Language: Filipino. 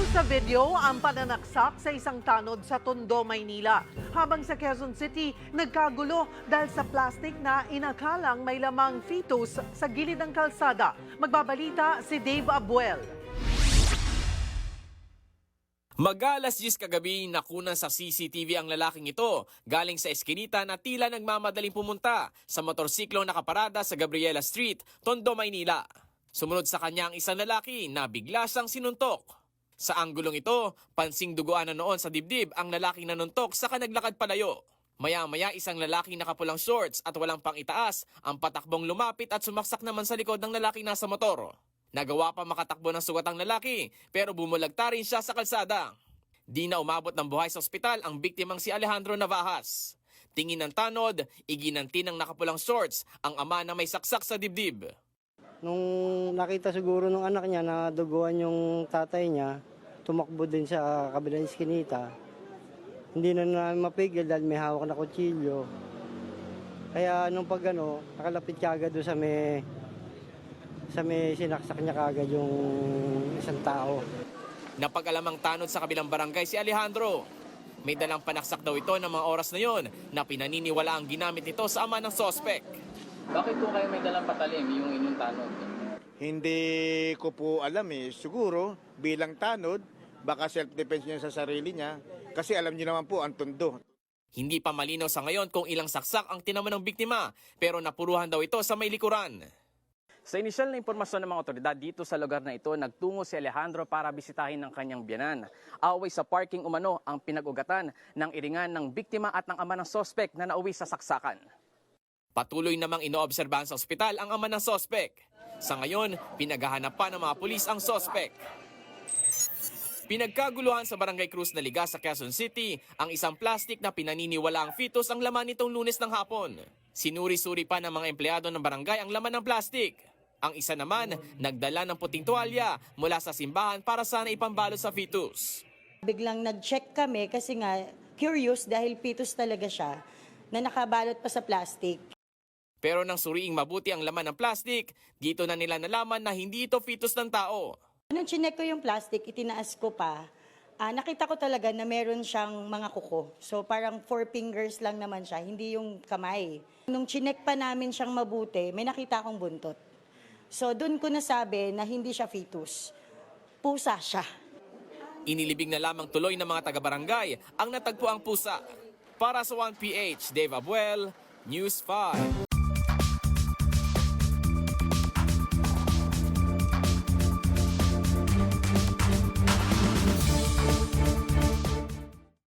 Viral sa video ang pananaksak sa isang tanod sa Tondo, Maynila. Habang sa Quezon City, nagkagulo dahil sa plastic na inakalang may lamang fetus sa gilid ng kalsada. Magbabalita si Dave Abuel. Mag-alas 10 kagabi, nakunan sa CCTV ang lalaking ito galing sa eskinita na tila nagmamadaling pumunta sa motorsiklo nakaparada sa Gabriela Street, Tondo, Maynila. Sumunod sa kanya ang isang lalaki na bigla siyang sinuntok. Sa anggulong ito, pansing duguan na noon sa dibdib ang lalaking nanuntok sa kanaglakad palayo. Maya-maya isang lalaking nakapulang shorts at walang pang itaas ang patakbong lumapit at sumaksak naman sa likod ng lalaking nasa motor. Nagawa pa makatakbo ng sugat ang lalaki pero bumulagta rin siya sa kalsada. Di na umabot ng buhay sa ospital ang biktimang si Alejandro Navajas. Tingin ng tanod, iginanti ng nakapulang shorts ang ama na may saksak sa dibdib. Nung nakita siguro ng anak niya na duguan yung tatay niya, tumakbo din sa kabilang iskinita. Hindi na namin mapigil dahil may hawak na kutsilyo. Kaya nung pag ano, nakalapit ka agad doon sa may sa may sinaksak niya kagad yung isang tao. Napag-alamang tanod sa kabilang barangay si Alejandro. May dalang panaksak daw ito ng mga oras na yon na pinaniniwala ang ginamit nito sa ama ng sospek. Bakit po kayo may dalang patalim yung inyong tanod? Hindi ko po alam eh. Siguro, bilang tanod, baka self-defense niya sa sarili niya. Kasi alam niyo naman po, ang tondo. Hindi pa malinaw sa ngayon kung ilang saksak ang tinaman ng biktima pero napuruhan daw ito sa may likuran. Sa inisyal na impormasyon ng mga otoridad dito sa lugar na ito, nagtungo si Alejandro para bisitahin ng kanyang biyanan. Away sa parking umano ang pinag-ugatan ng iringan ng biktima at ng ama ng sospek na nauwi sa saksakan. Patuloy namang inoobserbahan sa ospital ang ama ng sospek. Sa ngayon, pinaghahanap pa ng mga pulis ang sospek. Pinagkaguluhan sa Barangay Cruz na Liga sa Quezon City ang isang plastic na pinaniniwala ang fetus ang laman nitong lunes ng hapon. Sinuri-suri pa ng mga empleyado ng barangay ang laman ng plastic. Ang isa naman, nagdala ng puting tuwalya mula sa simbahan para sana ipambalot sa fetus. Biglang nag-check kami kasi nga curious dahil fetus talaga siya na nakabalot pa sa plastic. Pero nang suriing mabuti ang laman ng plastic, dito na nila nalaman na hindi ito fetus ng tao. Nung chinek ko yung plastic, itinaas ko pa, ah, nakita ko talaga na meron siyang mga kuko. So parang four fingers lang naman siya, hindi yung kamay. Nung chinek pa namin siyang mabuti, may nakita akong buntot. So doon ko nasabi na hindi siya fetus. Pusa siya. Inilibing na lamang tuloy ng mga taga-barangay ang natagpo ang pusa. Para sa 1PH, Dave Abuel, News 5.